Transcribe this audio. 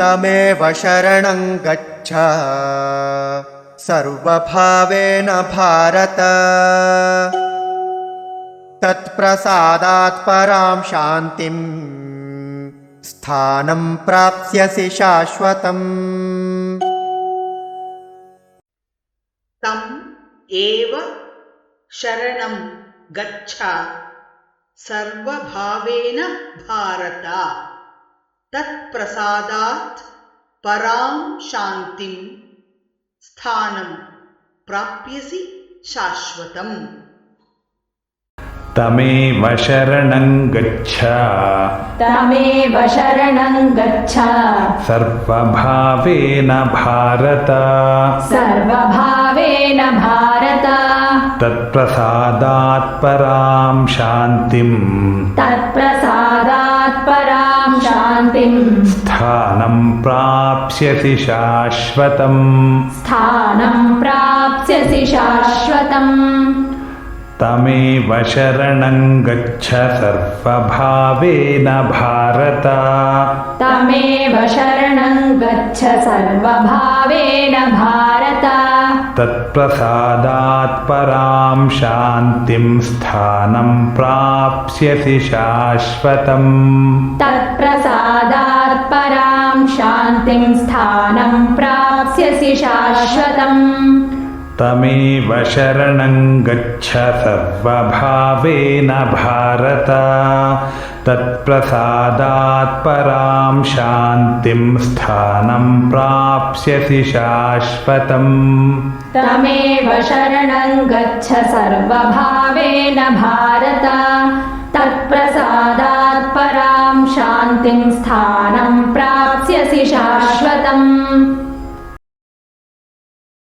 तमेव शरणं गच्छ। सर्वभावेन भारत। तत्प्रसादात् परां शान्तिम् स्थानं प्राप्स्यसि शाश्वतम्। तम् एव शरणं गच्छ। सर्वभावेन भारत तत्प्रसादात् परां शान्तिं स्थानं प्राप्यसि शाश्वतम्। तमेव शरणं गच्छ। तमेव शरणं गच्छ। सर्वभावेन भारत। सर्वभावेन भारत। तत्प्रसादात् परां शान्तिम्। तत्प्रसादात् परां शान्तिं स्थानं प्राप्स्यसि शाश्वतम्। स्थानं प्राप्स्यसि शाश्वतम्। तमेव शरणं गच्छ सर्वभावेन भारत। तमेव शरणं गच्छ सर्वभावेन भारत तत्प्रसादात् परां शान्तिं स्थानं प्राप्स्यसि शाश्वतम्। तत्प्रसादात् परां शान्तिं स्थानं प्राप्स्यसि शाश्वतम्। तमेव शरणं गच्छ सर्वभावेन भारत तत्प्रसादात् परां शान्तिं स्थानं प्राप्स्यसि शाश्वतम्। तमेव शरणं गच्छ सर्वभावेन भारत। तत्प्रसादात् परां शान्तिं स्थानं प्राप्स्यसि शाश्वतम्